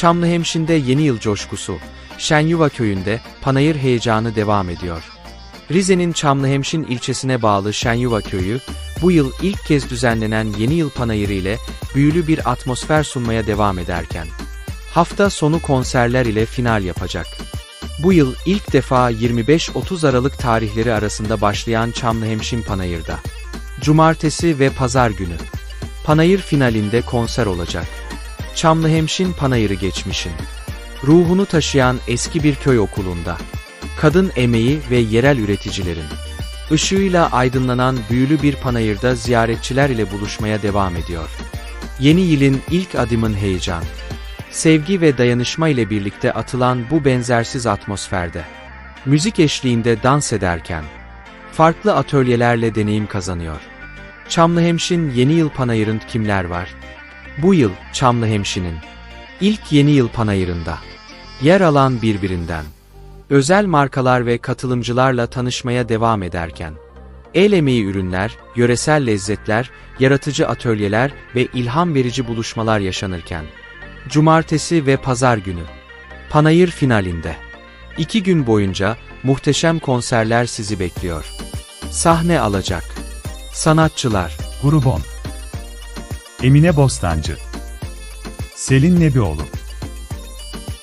Çamlıhemşin'de yeni yıl coşkusu, Şenyuva köyünde panayır heyecanı devam ediyor. Rize'nin Çamlıhemşin ilçesine bağlı Şenyuva köyü, bu yıl ilk kez düzenlenen yeni yıl panayırı ile büyülü bir atmosfer sunmaya devam ederken, hafta sonu konserler ile final yapacak. Bu yıl ilk defa 25-30 Aralık tarihleri arasında başlayan Çamlıhemşin Panayır'da. Cumartesi ve pazar günü. Panayır finalinde konser olacak. Çamlıhemşin Panayırı geçmişin. Ruhunu taşıyan eski bir köy okulunda. Kadın emeği ve yerel üreticilerin. ışığıyla aydınlanan büyülü bir panayırda ziyaretçiler ile buluşmaya devam ediyor. Yeni yılın ilk adımın heyecan. Sevgi ve dayanışma ile birlikte atılan bu benzersiz atmosferde. Müzik eşliğinde dans ederken, farklı atölyelerle deneyim kazanıyor. Çamlıhemşin Yeni Yıl Panayır'ın kimler var? Bu yıl Çamlıhemşin'in ilk Yeni Yıl Panayır'ında yer alan birbirinden özel markalar ve katılımcılarla tanışmaya devam ederken el emeği ürünler, yöresel lezzetler, yaratıcı atölyeler ve ilham verici buluşmalar yaşanırken Cumartesi ve Pazar günü Panayır finalinde iki gün boyunca muhteşem konserler sizi bekliyor. Sahne alacak. Sanatçılar Grubon Emine Bostancı Selin Nebioğlu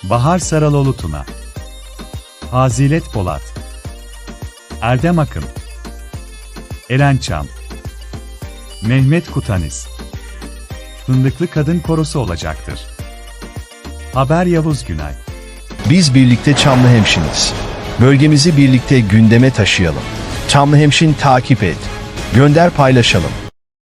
Bahar Saraloğlu Tuna Hazilet Polat Erdem Akın Eren Çam Mehmet Kutanis Fındıklı Kadın Korosu olacaktır. Haber Yavuz Günay Biz birlikte Çamlıhemşiniz. Bölgemizi birlikte gündeme taşıyalım. Çamlıhemşin takip et. Gönder paylaşalım.